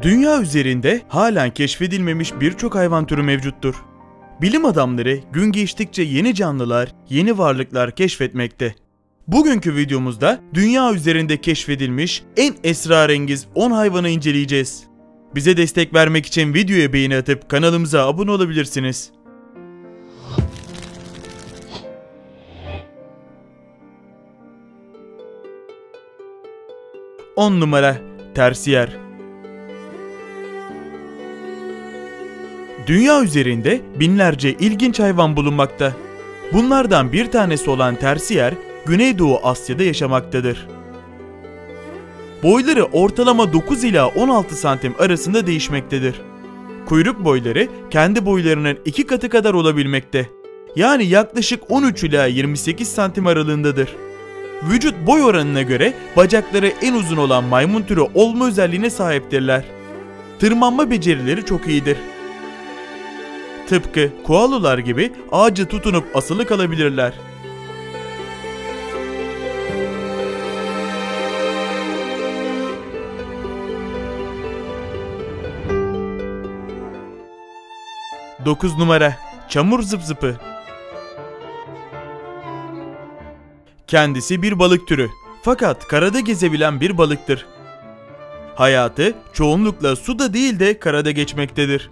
Dünya üzerinde halen keşfedilmemiş birçok hayvan türü mevcuttur. Bilim adamları gün geçtikçe yeni canlılar, yeni varlıklar keşfetmekte. Bugünkü videomuzda dünya üzerinde keşfedilmiş en esrarengiz 10 hayvanı inceleyeceğiz. Bize destek vermek için videoya beğeni atıp kanalımıza abone olabilirsiniz. On numara Tersiyer Dünya üzerinde binlerce ilginç hayvan bulunmakta. Bunlardan bir tanesi olan tersiyer, Güneydoğu Asya'da yaşamaktadır. Boyları ortalama 9 ila 16 santim arasında değişmektedir. Kuyruk boyları kendi boylarının iki katı kadar olabilmekte. Yani yaklaşık 13 ila 28 santim aralığındadır. Vücut boy oranına göre bacakları en uzun olan maymun türü olma özelliğine sahiptirler. Tırmanma becerileri çok iyidir. Tıpkı koalalar gibi ağacı tutunup asılı kalabilirler. Dokuz numara Çamur zıpzıpı Kendisi bir balık türü fakat karada gezebilen bir balıktır. Hayatı çoğunlukla suda değil de karada geçmektedir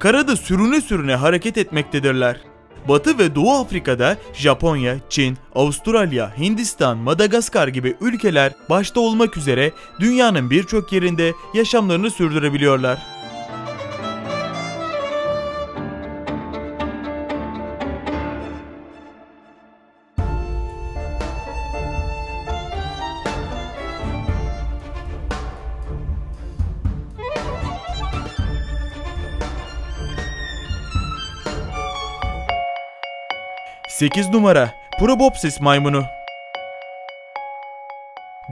karada sürüne sürüne hareket etmektedirler. Batı ve Doğu Afrika'da Japonya, Çin, Avustralya, Hindistan, Madagaskar gibi ülkeler başta olmak üzere dünyanın birçok yerinde yaşamlarını sürdürebiliyorlar. 8 numara Probopsis maymunu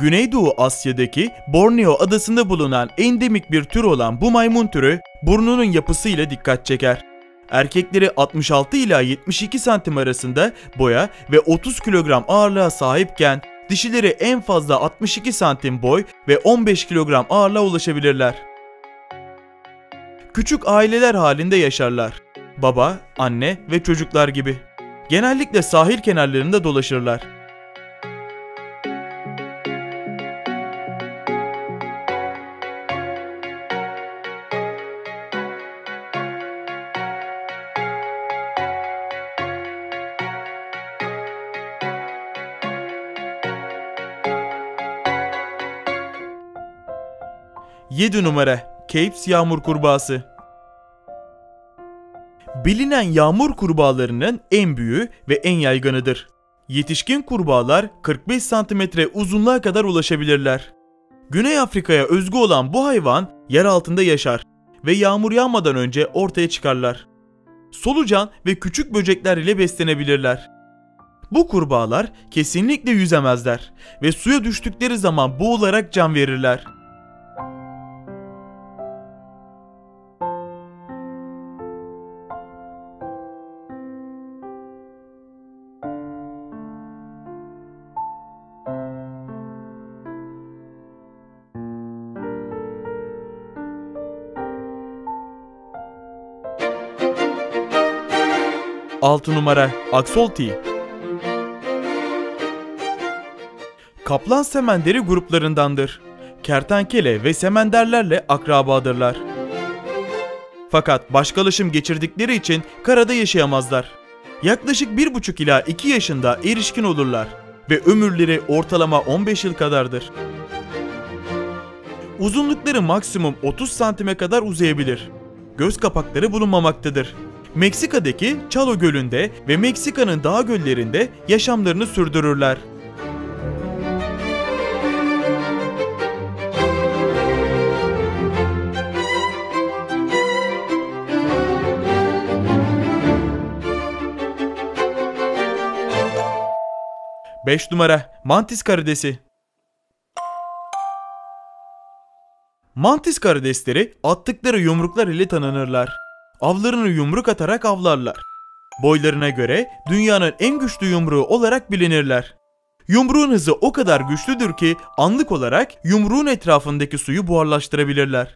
Güneydoğu Asya'daki Borneo adasında bulunan endemik bir tür olan bu maymun türü burnunun yapısıyla dikkat çeker. Erkekleri 66 ila 72 santim arasında boya ve 30 kilogram ağırlığa sahipken dişileri en fazla 62 santim boy ve 15 kilogram ağırlığa ulaşabilirler. Küçük aileler halinde yaşarlar. Baba, anne ve çocuklar gibi. Genellikle sahil kenarlarında dolaşırlar. Yedi numara Capes yağmur kurbağası bilinen yağmur kurbağalarının en büyüğü ve en yaygınıdır. Yetişkin kurbağalar 45 cm uzunluğa kadar ulaşabilirler. Güney Afrika'ya özgü olan bu hayvan yer altında yaşar ve yağmur yağmadan önce ortaya çıkarlar. Solucan ve küçük böcekler ile beslenebilirler. Bu kurbağalar kesinlikle yüzemezler ve suya düştükleri zaman boğularak can verirler. 6 numara Axolti Kaplan semenderi gruplarındandır. Kertenkele ve semenderlerle akrabadırlar. Fakat başkalaşım geçirdikleri için karada yaşayamazlar. Yaklaşık 1,5 ila 2 yaşında erişkin olurlar ve ömürleri ortalama 15 yıl kadardır. Uzunlukları maksimum 30 santime kadar uzayabilir. Göz kapakları bulunmamaktadır. Meksika'daki Chalo Gölü'nde ve Meksika'nın dağ göllerinde yaşamlarını sürdürürler. Beş numara Mantis karidesi. Mantis karidesleri attıkları yumruklar ile tanınırlar avlarını yumruk atarak avlarlar. Boylarına göre dünyanın en güçlü yumruğu olarak bilinirler. Yumruğun hızı o kadar güçlüdür ki anlık olarak yumruğun etrafındaki suyu buharlaştırabilirler.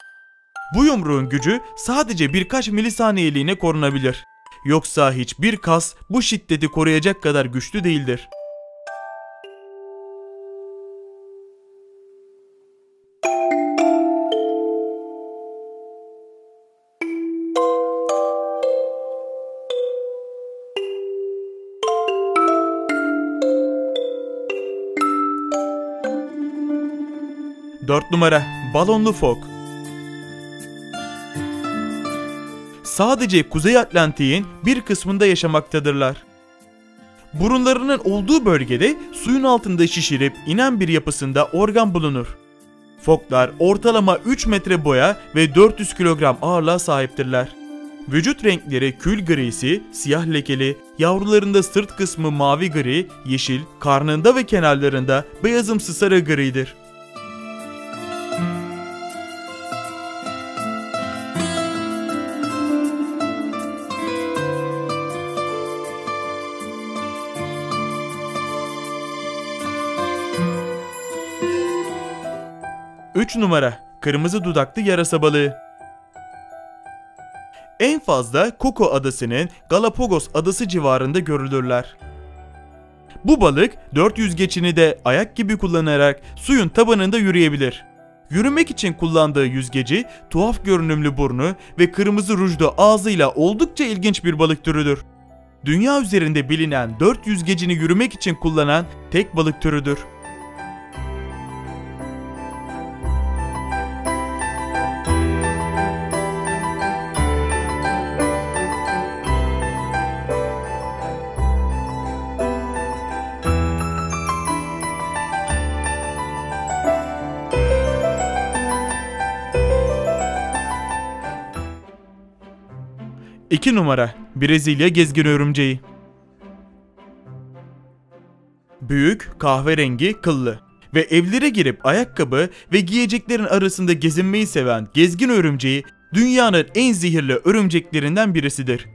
Bu yumruğun gücü sadece birkaç milisaniyeliğine korunabilir. Yoksa hiçbir kas bu şiddeti koruyacak kadar güçlü değildir. Dört numara Balonlu Fok Sadece Kuzey Atlantik'in bir kısmında yaşamaktadırlar. Burunlarının olduğu bölgede suyun altında şişirip inen bir yapısında organ bulunur. Foklar ortalama 3 metre boya ve 400 kilogram ağırlığa sahiptirler. Vücut renkleri kül grisi, siyah lekeli, yavrularında sırt kısmı mavi gri, yeşil, karnında ve kenarlarında beyazımsı sarı gridir. 3 numara Kırmızı dudaklı yarasa balığı En fazla Koko adasının Galapagos adası civarında görülürler. Bu balık 4 yüzgecini de ayak gibi kullanarak suyun tabanında yürüyebilir. Yürümek için kullandığı yüzgeci tuhaf görünümlü burnu ve kırmızı rujlu ağzıyla oldukça ilginç bir balık türüdür. Dünya üzerinde bilinen 4 yüzgecini yürümek için kullanan tek balık türüdür. 2 numara Brezilya gezgin örümceği. Büyük, kahverengi, kıllı ve evlere girip ayakkabı ve giyeceklerin arasında gezinmeyi seven gezgin örümceği dünyanın en zehirli örümceklerinden birisidir.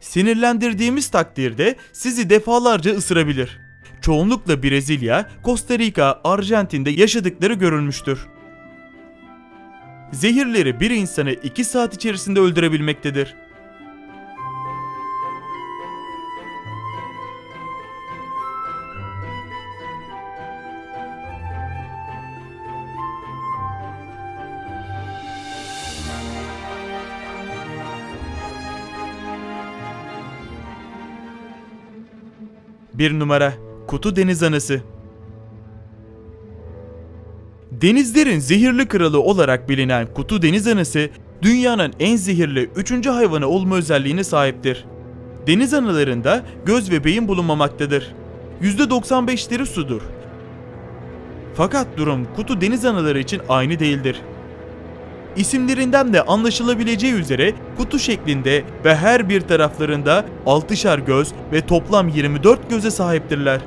Sinirlendirdiğimiz takdirde sizi defalarca ısırabilir. Çoğunlukla Brezilya, Costa Rica, Arjantin'de yaşadıkları görülmüştür. Zehirleri bir insanı 2 saat içerisinde öldürebilmektedir. Bir numara Kutu deniz anası Denizlerin zehirli kralı olarak bilinen kutu deniz anası dünyanın en zehirli üçüncü hayvanı olma özelliğine sahiptir. Deniz analarında göz ve beyin bulunmamaktadır. %95'leri sudur. Fakat durum kutu deniz anaları için aynı değildir. İsimlerinden de anlaşılabileceği üzere kutu şeklinde ve her bir taraflarında 6'şar göz ve toplam 24 göze sahiptirler.